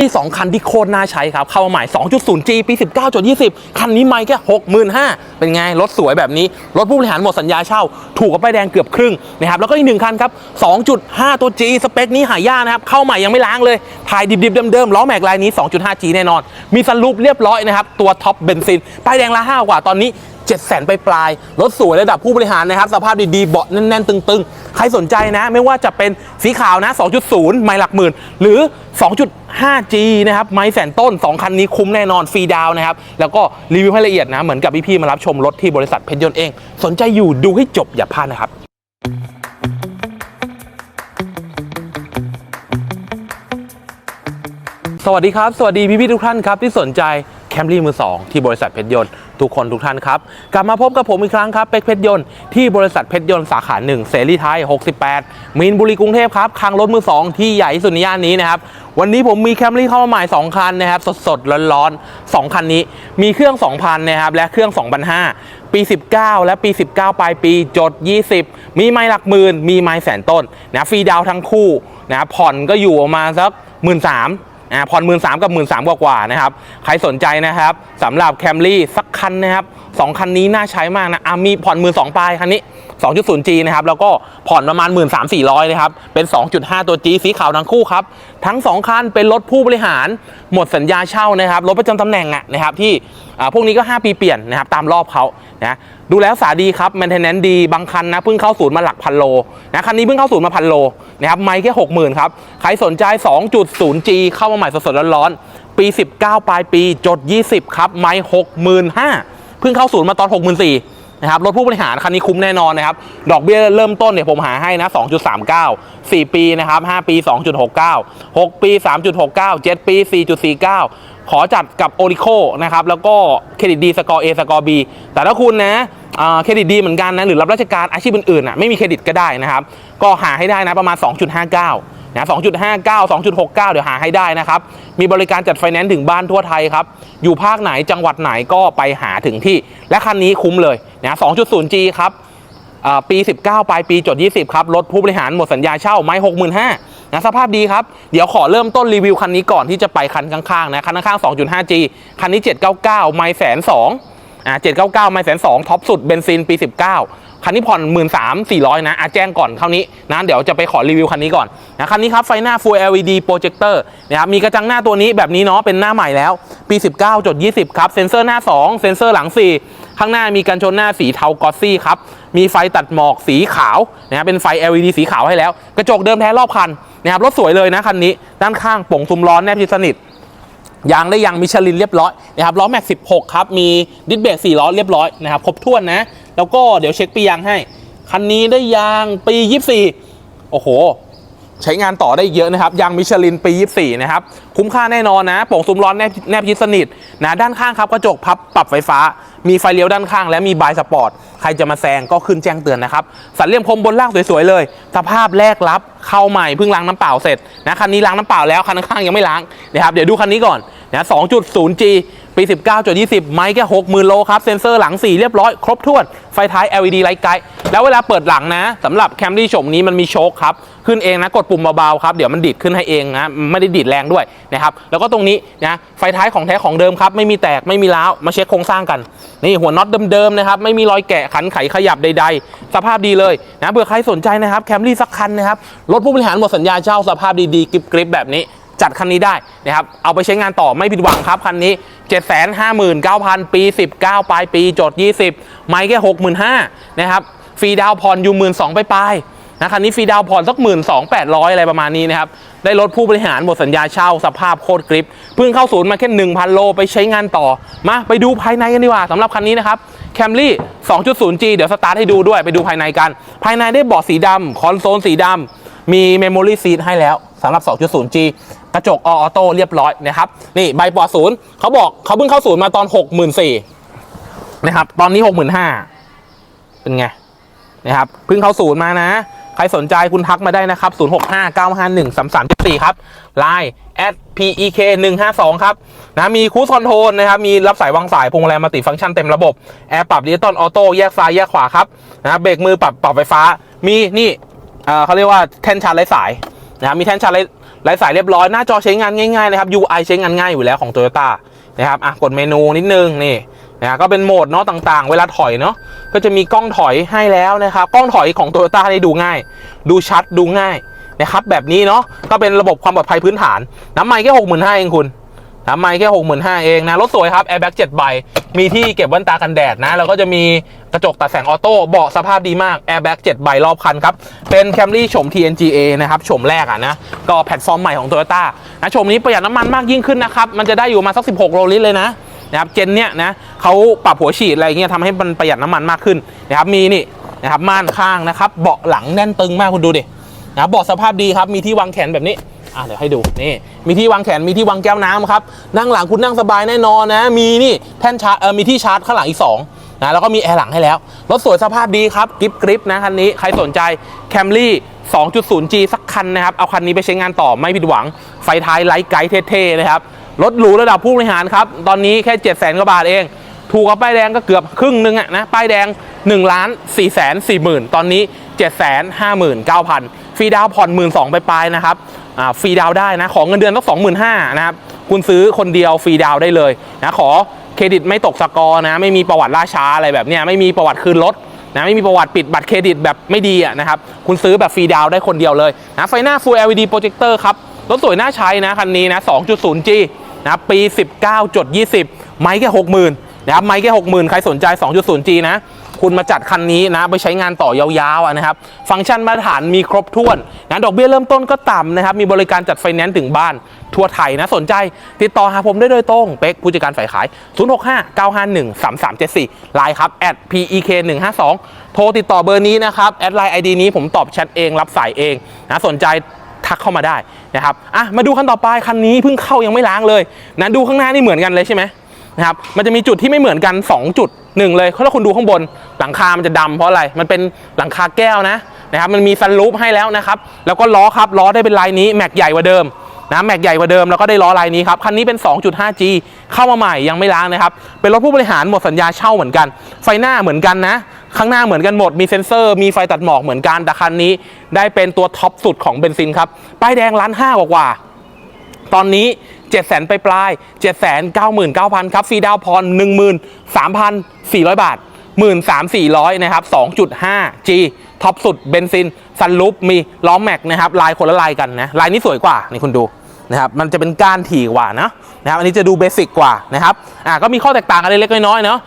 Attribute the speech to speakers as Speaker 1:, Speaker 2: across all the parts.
Speaker 1: ที่ 2 คันที่โคตรน่าใช้ครับ เข้ามาใหม่ 2.0G ปี 19.20 คันนี้ไม่แค่65,000 เป็นไง รถสวยแบบนี้ รถผู้บริหารหมดสัญญาเช่า ถูกกับป้ายแดงเกือบครึ่งนะครับ แล้วก็อีกหนึ่งคันครับ 2.5 ตัว G สเปคนี้หายากนะครับ เข้าใหม่ยังไม่ล้างเลย ถ่ายดิบๆเดิมๆ ล้อแม็กลายนี้ 2.5G แน่นอน มีสลูปเรียบร้อยนะครับ ตัวท็อปเบนซิน ป้ายแดงละ5กว่า ตอนนี้ 7 0 0 0 0ไปปลายๆรถสวยระดับผู้บริหารนะครับ สภาพดีๆเบาะแน่น ๆ ตึง ๆ ใครสนใจนะ ไม่ว่าจะเป็นสีขาวนะ 2.0 ไม่หลักหมื่น หรือ 2.5G นะครับ ไม้แสนต้น 2 คันนี้คุ้มแน่นอนฟรีดาวนะครับ แล้วก็รีวิวให้ละเอียดนะ เหมือนกับพี่ๆมารับชมรถที่บริษัทเพชรยนต์เอง สนใจอยู่ดูให้จบอย่าพลาดนะครับสวัสดีครับ สวัสดีพี่ๆทุกท่านครับที่สนใจแคมรี่มือ2ที่บริษัทเพชรยนต์ ทุกคนทุกท่านครับ กลับมาพบกับผมอีกครั้งครับ เป็กเพชรยนต์ที่บริษัทเพชรยนต์สาขา1เสรีไทย 68 มีนบุรีกรุงเทพครับคังรถมือ 2 ที่ใหญ่สุดในย่านนี้นะครับ วันนี้ผมมีแคมรี่เข้ามาใหม่ 2 คันนะครับ สดๆ ร้อนๆ 2 คันนี้มีเครื่อง 2,000 นะครับ และเครื่อง 2,500 ปี 19 และปี 19 ปลายปีจด 20 มีไม้หลักหมื่นมีไม้แสนต้นนะฟรีดาวทั้งคู่นะผ่อนก็อยู่ประมาสักหมื่นสาม อ่าผ่อนหมื่นสามกับหมื่นสามกว่าๆนะครับใครสนใจนะครับสำหรับแคมรี่สักคันนะครับสองคันนี้น่าใช้มากนะอะมีผ่อนหมื่นสองปลายคันนี้ 2.0G นะครับแล้วก็ผ่อนประมาณ 1 3 4 0 0นะครับเป็น 2.5 ตัว G สีขาวทั้งคู่ครับทั้ง 2 คันเป็นรถผู้บริหาร หมดสัญญาเช่านะครับรถประจำตำแหน่งอะนะครับที่อ่าพวกนี้ก็ 5 ปีเปลี่ยนนะครับตามรอบเขานะดูแล้วสาดีครับแมนเทนแนนดีบางคันนะเพิ่งเข้าศูนย์มาหลักพันโลนะคันนี้เพิ่งเข้าศูนย์มาพันโลนะครับไม่แค่ 60,000ครับใครสนใจ 2.0G เข้ามาใหม่สดๆร้อนๆปี 19 ปลายปีจด 20 ครับไม่65,000เพิ่งเข้าศูนย์มาตอน 64,000 นะครับรถผู้บริหารคันนี้คุ้มแน่นอนนะครับดอกเบี้ยเริ่มต้นเนี่ยผมหาให้นะ 2.39 4 ปีนะครับ5ปี 2.69 6 ปี 3.69 7 ปี 4.49 ขอจัดกับโอริโคนะครับแล้วก็เครดิตดีสกอร์ A สกอร์ B แต่ถ้าคุณนะเครดิตดีเหมือนกันนะหรือรับราชการอาชีพอื่นๆอะไม่มีเครดิตก็ได้นะครับก็หาให้ได้นะประมาณ 2.59 นะ2.59 2.69 เดี๋ยวหาให้ได้นะครับ มีบริการจัดไฟแนนซ์ถึงบ้านทั่วไทยครับ อยู่ภาคไหนจังหวัดไหนก็ไปหาถึงที่ และคันนี้คุ้มเลยนะ 2.0G ครับปี 19 ปลายปีจด 20 ครับ รถผู้บริหารหมดสัญญาเช่าไม้65,000นะสภาพดีครับ เดี๋ยวขอเริ่มต้นรีวิวคันนี้ก่อนที่จะไปคันข้างๆนะคันข้างๆ 2.5G คันนี้ 799 ไม้แสนสองอ่า799 ไม้แสนสองท็อปสุดเบนซินปี 19 คันนี้ผ่อน1 3 4 0 0นะอาแจ้งก่อนเท่านี้นะเดี๋ยวจะไปขอรีวิวคันนี้ก่อนนะคันนี้ครับไฟหน้า Full LED Projector นะครับมีกระจังหน้าตัวนี้แบบนี้เนาะเป็นหน้าใหม่แล้วปี 19จด20 ครับเซ็นเซอร์หน้า 2 เซ็นเซอร์หลัง 4 ข้างหน้ามีกันชนหน้าสีเทากอสซี่ครับมีไฟตัดหมอกสีขาวนะครับเป็นไฟ LED สีขาวให้แล้ว กระจกเดิมแท้รอบคันนะครับรถสวยเลยนะคันนี้ด้านข้างป่งซุ้มล้อแนบชิดสนิทยางได้ยางมิชลินเรียบร้อยนะครับล้อแม็ก 16 ครับ มีดิสเบรก4ล้อเรียบร้อยนะครับ ครบถ้วนนะ แล้วก็เดี๋ยวเช็คปียางให้ คันนี้ได้ยางปี 24 โอ้โห ใช้งานต่อได้เยอะนะครับ ยางมิชลินปี 24 นะครับ คุ้มค่าแน่นอนนะโป่งซุ้มล้อนแนบแนบชิดสนิทนะด้านข้างครับกระจกพับปรับไฟฟ้า มีไฟเลี้ยวด้านข้าง และมีบายสปอร์ต ใครจะมาแซงก็ขึ้นแจ้งเตือนนะครับ สันเหลี่ยมคมบนล่างสวยๆเลย สภาพแรกรับเข้าใหม่เพิ่งล้างน้ำเปล่าเสร็จนะคันนี้ล้างน้ำเปล่าแล้วคันข้างยังไม่ล้างนะครับเดี๋ยวดูคันนี้ก่อนนะ 2.0G ปี 19.20 ไม้แค่60,000โลครับ เซ็นเซอร์หลัง 4 เรียบร้อย ครบถ้วน ไฟท้าย LED ไลท์ไกด์แล้วเวลาเปิดหลังนะสำหรับแคมรี่โฉมนี้มันมีโชคครับ ขึ้นเองนะ กดปุ่มเบาๆครับ เดี๋ยวมันดีดขึ้นให้เองนะ ไม่ได้ดีดแรงด้วยนะครับ แล้วก็ตรงนี้นะ ไฟท้ายของแท้ของเดิมครับ ไม่มีแตก ไม่มีร้าว มาเช็คโครงสร้างกัน นี่หัวน็อตเดิมๆนะครับ ไม่มีรอยแกะ ขันไขขยับใด ๆ สภาพดีเลยนะ เผื่อใครสนใจนะครับแคมรี่สักคันนะครับ รถผู้บริหารหมดสัญญาเช่าสภาพดีๆกริบๆแบบนี้จัดคันนี้ได้นะครับ เอาไปใช้งานต่อไม่ผิดหวังครับคันนี้ 759,000 ปี 19 ปลายปีจด 20 ไม่แค่65,000นะครับฟรีดาวผ่อนอยู่ 12,000ไปปลายนะคันนี้ฟรีดาวผ่อนสัก 12,800 อะไรประมาณนี้นะครับ ได้รถผู้บริหารหมดสัญญาเช่าสภาพโคตรกริปเพิ่งเข้าศูนย์มาแค่ 1,000 โลไปใช้งานต่อ มาไปดูภายในกันดีกว่าสำหรับคันนี้นะครับ Camry 2.0G เดี๋ยวสตาร์ทให้ดูด้วยไปดูภายในกัน ภายในได้เบาะสีดำคอนโซลสีดำมี Memory Seat ให้แล้ว สำหรับ 2.0G กระจกออโต้เรียบร้อยนะครับ นี่ใบปอศูนย์เขาบอกเขาเพิ่งเข้าศูนย์มาตอน 64,000นะครับ ตอนนี้ 65,000เป็นไงนะครับเพิ่งเข้าศูนย์มานะ ใครสนใจคุณทักมาได้นะครับ 0659513374 ครับ Line at pek 152ครับนะมีคูสคอนโทรลนะครับ มีรับสายวางสายพวงมาลัยมัลติฟังก์ชันเต็มระบบ แอร์ปรับดิจิตอลออโต้แยกซ้ายแยกขวาครับนะเบรกมือปรับปรับไฟฟ้า มีนี่เอ่อเขาเรียกว่าแท่นชาร์จไร้สาย นะครับมีแท่นชาร์จไร้สายเรียบร้อยหน้าจอใช้งานง่ายๆนะครับ UI ใช้งานง่ายอยู่แล้วของ Toyota นะครับอะกดเมนูนิดนึงนี่นะก็เป็นโหมดเนาะต่างๆ เวลาถอยเนาะก็จะมีกล้องถอยให้แล้วนะครับกล้องถอยของ Toyota นี่ดูง่าย ดูชัดดูง่ายนะครับแบบนี้เนาะก็เป็นระบบความปลอดภัยพื้นฐาน น้ำมันแค่หกหมื่นห้าเองคุณ น้ำไม่แค่65,000เองนะ รถสวยครับแอร์แบ็ก7ใบ มีที่เก็บแว่นตากันแดดนะ แล้วก็จะมีกระจกตัดแสงออโต้เบาะสภาพดีมากแอร์แบ็ก7ใบรอบคันครับ เป็น Camry โฉม TNGA นะครับโฉมแรกอะนะ ก็แพลตฟอร์มใหม่ของ Toyota นะโฉมนี้ประหยัดน้ำมันมากยิ่งขึ้นนะครับ มันจะได้อยู่มาสัก 16 โลลิตรเลยนะนะครับเจนเนี้ยนะเขาปรับหัวฉีดอะไรเงี้ยทำให้มันประหยัดน้ำมันมากขึ้นนะครับมีนี่นะครับม่านข้างนะครับเบาะหลังแน่นตึงมากคุณดูดินะเบาะสภาพดีครับมีที่วางแขนแบบนี้ อะเดี๋ยวให้ดูนี่มีที่วางแขนมีที่วางแก้วน้ำครับนั่งหลังคุณนั่งสบายแน่นอนนะ มีนี่แท่นชาร์จเออมีที่ชาร์จข้างหลังอีก2นะแล้วก็มีแอร์หลังให้แล้วรถสวยสภาพดีครับกริปกริปนะคันนี้ใครสนใจ Camry 2.0G สักคันนะครับ เอาคันนี้ไปใช้งานต่อไม่ผิดหวัง ไฟท้ายไลท์ไกด์เท่ๆนะครับรถหรูระดับผู้บริหารครับ ตอนนี้แค่ 7 0 0 0 0 0กว่าบาทเอง ถูกกับป้ายแดงก็เกือบครึ่งหนึงอะนะ ป้ายแดง1ล้าน4แสน4หมื่นตอนนี้ 7 5 9 0 0 0ฟรีดาวน์ผ่อน 1 2 0 0ไปปลายนะครับ ฟรีดาวได้นะ ของเงินเดือนต้อง25,000นะครับ คุณซื้อคนเดียวฟรีดาวได้เลยนะขอเครดิตไม่ตกสกอร์นะ ไม่มีประวัติล่าช้าอะไรแบบเนี้ยไม่มีประวัติคืนรถนะไม่มีประวัติปิดบัตรเครดิตแบบไม่ดีอะนะครับ คุณซื้อแบบฟรีดาวได้คนเดียวเลยนะไฟหน้า Full LED Projector ครับรถสวยน่าใช้นะคันนี้นะ 2.0G นะครับปี 19.20 ไม้แค่ 60,000นะครับไม้แค่ 60,000 ใครสนใจ 2.0G นะ คุณมาจัดคันนี้นะไปใช้งานต่อยาวๆนะครับ ฟังก์ชันมาตรฐานมีครบถ้วนนะดอกเบี้ยเริ่มต้นก็ต่ำนะครับ มีบริการจัดไฟแนนซ์ถึงบ้านทั่วไทยนะสนใจ ติดต่อหาผมได้โดยตรง เป๊กผู้จัดการฝ่ายขาย 065 951 3374ไลน์ครับ at pek 152 โทรติดต่อเบอร์นี้นะครับแอดไลน์ ID นี้ผมตอบแชทเองรับสายเองนะสนใจทักเข้ามาได้นะครับอะมาดูคันต่อไปคันนี้เพิ่งเข้ายังไม่ล้างเลยนะดูข้างหน้านี่เหมือนกันเลยใช่ไหมนะครับมันจะมีจุดที่ไม่เหมือนกัน 2 จุด หนึ่งเลยถ้าคุณดูข้างบนหลังคา มันจะดำเพราะอะไร มันเป็นหลังคาแก้วนะนะครับ มันมีซันรูฟให้แล้วนะครับ แล้วก็ล้อครับ ล้อได้เป็นลายนี้ แม็กใหญ่กว่าเดิมนะแม็กใหญ่กว่าเดิมแล้วก็ได้ล้อลายนี้ครับ คันนี้เป็น 2.5G เข้ามาใหม่ยังไม่ล้างนะครับ เป็นรถผู้บริหารหมดสัญญาเช่าเหมือนกัน ไฟหน้าเหมือนกันนะ ข้างหน้าเหมือนกันหมด มีเซ็นเซอร์ มีไฟตัดหมอกเหมือนกัน แต่คันนี้ได้เป็นตัวท็อปสุดของเบนซินครับ ป้ายแดงล้านห้ากว่า ตอนนี้ 7 0 0 0 0ไปปลาย 7 9 9 0 0 0 ครับฟรีดาวน์พร 13,400 บาท 13,400 นะครับ 2.5G ท็อปสุดเบนซินซันลูปมีล้อแม็กนะครับ ลายคนละลายกันนะ ลายนี้สวยกว่า นี่คุณดูนะครับมันจะเป็นก้านถี่กว่านะนะครับอันนี้จะดูเบสิกกว่านะครับอ่าก็มีข้อแตกต่างกันเล็กๆน้อยๆเนาะ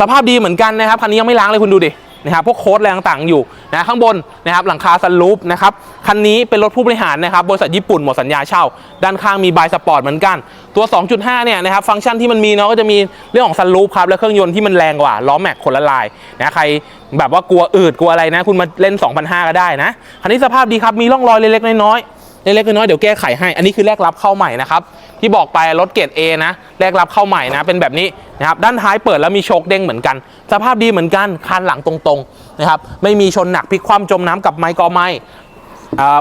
Speaker 1: สภาพดีเหมือนกันนะครับคันนี้ยังไม่ล้างเลยคุณดูดิ นะครับพวกโค้ดอะไรต่างๆอยู่นะข้างบนนะครับหลังคาสันลูปนะครับคันนี้เป็นรถผู้บริหารนะครับบริษัทญี่ปุ่นหมดสัญญาเช่า ด้านข้างมีบายสปอร์ตเหมือนกัน ตัว 2.5 เนี่ยนะครับฟังก์ชันที่มันมีเนาะก็จะมีเรื่องของสันลูปครับและเครื่องยนต์ที่มันแรงกว่าล้อแม็กคนละลายนะใครแบบว่ากลัวอืดกลัวอะไรนะ คุณมาเล่น 2,500ก็ได้นะคันนี้สภาพดีครับมีร่องรอยเล็กๆน้อยๆ เล็กๆน้อยๆเดี๋ยวแก้ไขให้ อันนี้คือแลกรับเข้าใหม่นะครับ ที่บอกไปรถเกรด A นะแลกรับเข้าใหม่นะเป็นแบบนี้นะครับด้านท้ายเปิดแล้วมีโชคเด้งเหมือนกัน สภาพดีเหมือนกันคันหลังตรงๆนะครับไม่มีชนหนักพลิกคว่ำจมน้ำกับไม้กอไม้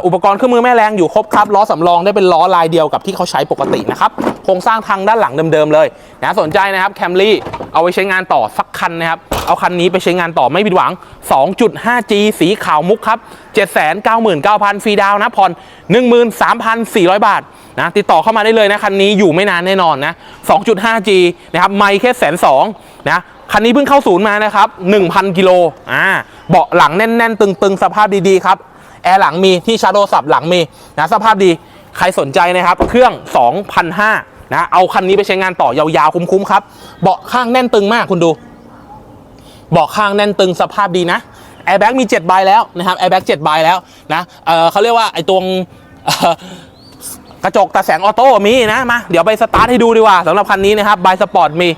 Speaker 1: อุปกรณ์เครื่องมือแม่แรงอยู่ครบครับล้อสำรองได้เป็นล้อลายเดียวกับที่เขาใช้ปกตินะครับโครงสร้างทางด้านหลังเดิมๆเลยนะสนใจนะครับแคมรี่เอาไปใช้งานต่อสักคันนะครับเอาคันนี้ไปใช้งานต่อไม่ผิดหวัง 2.5G สีขาวมุกครับ 799,000 ฟรีดาวน์นะผ่อน 13,400 บาทนะติดต่อเข้ามาได้เลยนะ คันนี้อยู่ไม่นานแน่นอนนะ 2.5G นะครับไม่แค่แสนสองนะคันนี้เพิ่งเข้าศูนย์มานะครับ 1,000 กิโลอ่าเบาะหลังแน่น ๆ ตึง ๆ สภาพดี ๆ ครับ แอร์หลังมีที่ชาร์โทรศัพท์หลังมีนะสภาพดีใครสนใจนะครับ เครื่อง 2,500นะเอาคันนี้ไปใช้งานต่อยาวๆ คุ้มๆครับ เบาะข้างแน่นตึงมากคุณดู เบาะข้างแน่นตึงสภาพดีนะแอร์แบ็กมี7ใบแล้วนะครับแอร์แบ็ก7ใบแล้วนะเออเขาเรียกว่าไอ้ตรงกระจกตาแสงออโต้มีนะมาเดี๋ยวไปสตาร์ทให้ดูดีกว่าสำหรับคันนี้นะครับบายสปอร์ตมี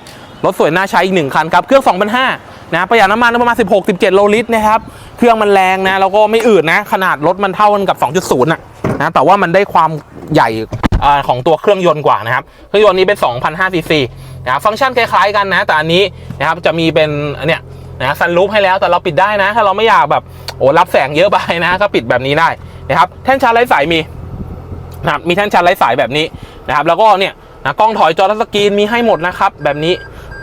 Speaker 1: รถสวยน่าใช้อีกหนึ่งคันครับ เครื่อง2,500นะ ประหยัดน้ำมันประมาณ 16-17 โลลิตรนะครับ เครื่องมันแรงนะ แล้วก็ไม่อืดนะ ขนาดรถมันเท่ากันกับ 2.0นะนะ แต่ว่ามันได้ความใหญ่ของตัวเครื่องยนต์กว่านะครับ เครื่องยนต์นี้เป็น 2,500ซีซีนะครับฟังก์ชันคล้ายๆกันนะ แต่อันนี้นะครับจะมีเป็นเนี่ยนะซันรูฟให้แล้วแต่เราปิดได้นะ ถ้าเราไม่อยากแบบโอ้รับแสงเยอะไปนะ ก็ปิดแบบนี้ได้นะครับ แท่นชาร์จไร้สายมีนะครับมีแท่นชาร์จไร้สายแบบนี้นะครับ แล้วก็เนี่ยนะกล้องถอยจอทัชสกรีนมีให้หมดนะครับ แบบนี้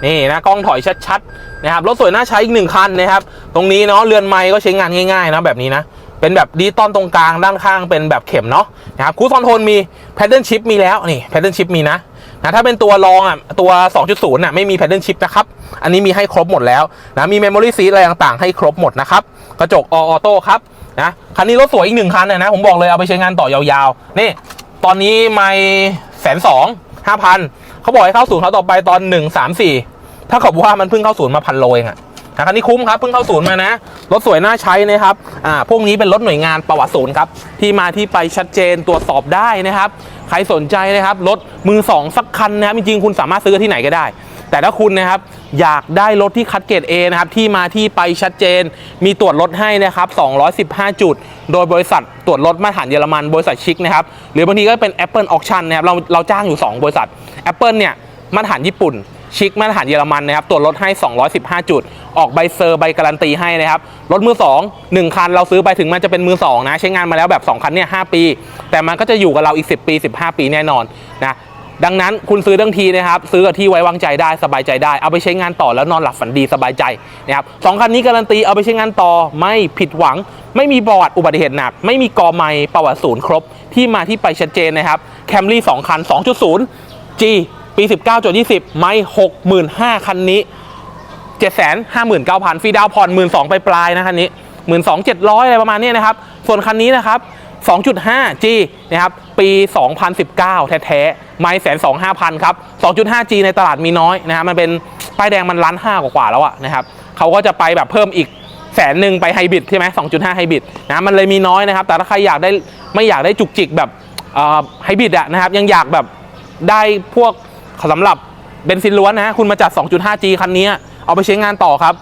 Speaker 1: นี่นะกล้องถอยชัดๆนะครับรถสวยน่าใช้อีกหนึ่งคันนะครับตรงนี้เนาะเรือนไม้ก็ใช้งานง่ายๆนะแบบนี้นะเป็นแบบดีตอนตรงกลางด้านข้างเป็นแบบเข็มเนาะนะครับคูซอนโทนมีแพทเทิร์นชิปมีแล้วนี่แพทเทิร์นชิปมีนะนะถ้าเป็นตัวรองอะตัว 2.0น่ะไม่มีแพทเทิร์นชิปนะครับ อันนี้มีให้ครบหมดแล้วนะมีเมมโมรี่ซีอะไรต่างๆ ให้ครบหมดนะครับ กระจกออโต้ครับนะคันนี้รถสวยอีกหนึ่งคันเนี่ยนะผมบอกเลยเอาไปใช้งานต่อยาวๆ นี่ ตอนนี้ไม่แสนสองห้าพัน เขาบอกให้เข้าศูนย์เขาต่อไปตอนหนึ่งสามสี่ถ้ากับว่ามันเพิ่งเข้าศูนย์มาพันโลเองอะนะครับนี้คุ้มครับเพิ่งเข้าศูนย์มานะรถสวยน่าใช้นะครับอ่าพวกนี้เป็นรถหน่วยงานประวัติศูนย์ครับที่มาที่ไปชัดเจนตรวจสอบได้นะครับ ใครสนใจนะครับรถมือสองสักคันนะครับจริงๆคุณสามารถซื้อที่ไหนก็ได้ แต่ถ้าคุณนะครับอยากได้รถที่คัดเกรด A นะครับที่มาที่ไปชัดเจน มีตรวจรถให้นะครับ 215 จุด โดยบริษัทตรวจรถมาตรฐานเยอรมันบริษัทชิคนะครับหรือบางทีก็เป็น Apple Auction นะครับเราเราจ้างอยู่ 2 บริษัท Apple เนี่ยมาตรฐานญี่ปุ่นชิคมาตรฐานเยอรมันนะครับตรวจรถให้ 215 จุด ออกใบเซอร์ใบการันตีให้นะครับ รถมือ 2 1 คันเราซื้อไปถึงมันจะเป็นมือ 2 นะ ใช้งานมาแล้วแบบ 2 คันเนี่ย 5 ปี แต่มันก็จะอยู่กับเราอีก 10 ปี 15 ปีแน่นอนนะ ดังนั้นคุณซื้อทั้งทีนะครับซื้อกับที่ไว้วางใจได้สบายใจได้ เอาไปใช้งานต่อแล้วนอนหลับฝันดีสบายใจนะครับสองคันนี้การันตีเอาไปใช้งานต่อไม่ผิดหวัง ไม่มีประวัติอุบัติเหตุหนัก ไม่มีกอไม้ประวัติศูนย์ครบ ที่มาที่ไปชัดเจนนะครับแคมรี่2คัน 2.0 G ปี 19.20 ไม่ 65,000 คันนี้ 759,000 ฟรีดาวผ่อน 12,000 ไปปลายนะคันนี้ 12,700 อะไรประมาณนี้นะครับ ส่วนคันนี้นะครับ 2.5G นะครับปี 2019 แท้ๆไม่แสนสองห้าพันครับ 2.5G ในตลาดมีน้อยนะครับมันเป็นป้ายแดงมันล้านห้ากว่าแล้วอะนะครับเขาก็จะไปแบบเพิ่มอีกแสนหนึ่งไปไฮบริดใช่ไหม2.5ไฮบริดนะมันเลยมีน้อยนะครับ แต่ถ้าใครอยากได้ไม่อยากได้จุกจิกแบบไฮบริดอะนะครับยังอยากแบบได้พวกสำหรับเบนซินล้วนนะคุณมาจัด 2.5G คันนี้เอาไปใช้งานต่อครับ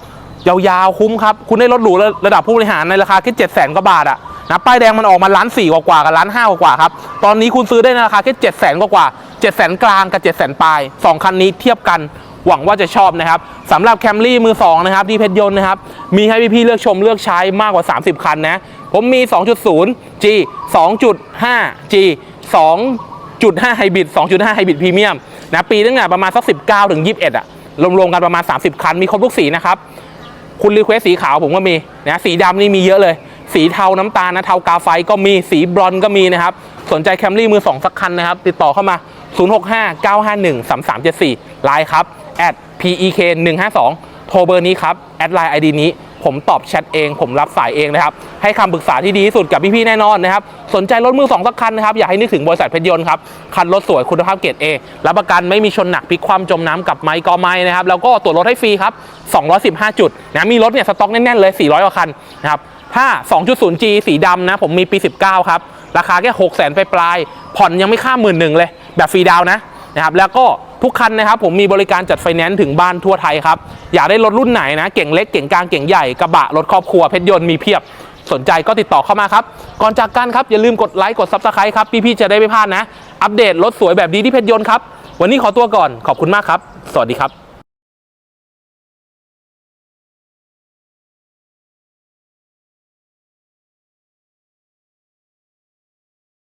Speaker 1: ยาวๆคุ้มครับ คุณได้รถหรูระดับผู้บริหารในราคาแค่เจ็ดแสนกว่าบาทอะ นะป้ายแดงมันออกมาล้านสี่กว่ากับล้านห้ากว่าครับตอนนี้คุณซื้อได้ในราคาแค่เจ็ดแสนกว่าเจ็ดแสนกลางกับเจ็ดแสนปลายสองคันนี้เทียบกันหวังว่าจะชอบนะครับสำหรับแคมรี่มือสองนะครับที่เพชรยนต์นะครับมีให้พี่ๆเลือกชมเลือกใช้มากกว่า 30 คันนะผมมี 2.0 G 2.5 G 2.5ไฮบริด2.5ไฮบริดพรีเมียมนะปีตั้งแต่ประมาณสัก 19 ถึง 21อะรวมๆกันประมาณ 30 คันมีครบทุกสีนะครับ คุณรีเควสสีขาวผมก็มีนะสีดำนี่มีเยอะเลย สีเทาน้ำตาลนะเทากาไฟก็มีสีบรอนก็มีนะครับ สนใจแคมรี่มือ2สักคันนะครับ ติดต่อเข้ามา 065 951 3374ไลน์ครับ pek 152 โทรเบอร์นี้ครับ แอดไลน์ ID นี้ผมตอบแชทเอง ผมรับสายเองนะครับ ให้คำปรึกษาที่ดีที่สุดกับพี่ๆแน่นอนนะครับ สนใจรถมือ2สักคันนะครับ อยากให้นึกถึงบริษัทเพชรยนต์ครับ คันรถสวยคุณภาพเกรด A รับประกันไม่มีชนหนักพลิกคว่ำจมน้ำกับไม้กอไม้นะครับ แล้วก็ตรวจรถให้ฟรีครับ 215 จุดนะมีรถเนี่ยสต็อกแน่นๆเลย 400กว่าคันนะครับ ถ้า 2.0G สีดำนะ ผมมีปี 19 ครับ ราคาแค่6 0 0 0 0ไปปลายๆผ่อนยังไม่ข้ามหมื่นหนึ่งเลย แบบฟรีดาวนะนะครับแล้วก็ทุกคันนะครับผมมีบริการจัดไฟแนนซ์ถึงบ้านทั่วไทยครับ อยากได้รถรุ่นไหนนะ เก่งเล็กเก่งกลางเก่งใหญ่กระบะรถครอบครัวเพชรยนต์มีเพียบสนใจก็ติดต่อเข้ามาครับ ก่อนจากกันครับ อย่าลืมกดไลค์กดซับสไครต์ครับ พี่ๆจะได้ไม่พลาดนะ อัปเดตรถสวยแบบนี้ที่เพชรยนต์ครับ วันนี้ขอตัวก่อนขอบคุณมากครับ สวัสดีครับ